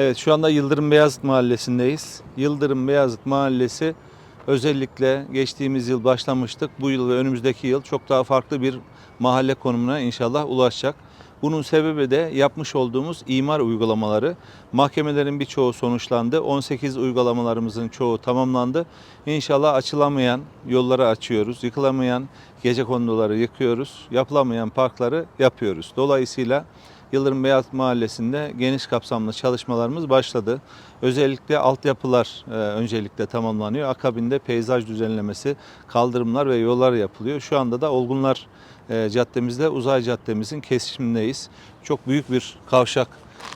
Evet şu anda Yıldırım Beyazıt Mahallesi'ndeyiz. Yıldırım Beyazıt Mahallesi özellikle geçtiğimiz yıl başlamıştık. Bu yıl ve önümüzdeki yıl çok daha farklı bir mahalle konumuna inşallah ulaşacak. Bunun sebebi de yapmış olduğumuz imar uygulamaları. Mahkemelerin birçoğu sonuçlandı. 18 uygulamalarımızın çoğu tamamlandı. İnşallah açılamayan yolları açıyoruz. Yıkılamayan gece konduları yıkıyoruz. Yapılamayan parkları yapıyoruz. Dolayısıyla Yıldırım Beyaz Mahallesi'nde geniş kapsamlı çalışmalarımız başladı. Özellikle altyapılar e, öncelikle tamamlanıyor. Akabinde peyzaj düzenlemesi, kaldırımlar ve yollar yapılıyor. Şu anda da Olgunlar e, Caddemizde Uzay Caddemizin kesişimindeyiz. Çok büyük bir kavşak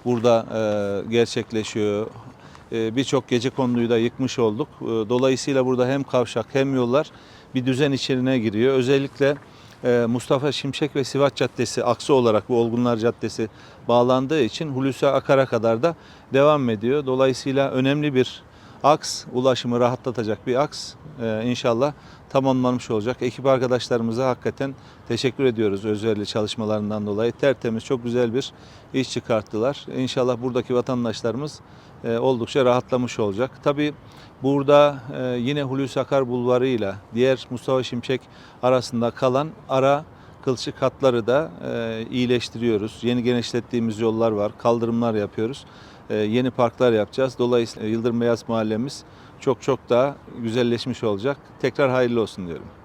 burada e, gerçekleşiyor. E, Birçok gece konduyu da yıkmış olduk. E, Dolayısıyla burada hem kavşak hem yollar bir düzen içine giriyor. Özellikle Mustafa Şimşek ve Sivas Caddesi aksı olarak bu Olgunlar Caddesi bağlandığı için Hulusi Akar'a kadar da devam ediyor. Dolayısıyla önemli bir aks, ulaşımı rahatlatacak bir aks e, inşallah tamamlanmış olacak. Ekip arkadaşlarımıza hakikaten teşekkür ediyoruz özverili çalışmalarından dolayı. Tertemiz, çok güzel bir iş çıkarttılar. İnşallah buradaki vatandaşlarımız e, oldukça rahatlamış olacak. Tabii burada e, yine Hulusi Akar Bulvarı ile diğer Mustafa Şimşek arasında kalan ara kılçık hatları da e, iyileştiriyoruz. Yeni genişlettiğimiz yollar var, kaldırımlar yapıyoruz. E, yeni parklar yapacağız. Dolayısıyla Yıldırım Beyaz Mahallemiz çok çok daha güzelleşmiş olacak. Tekrar hayırlı olsun diyorum.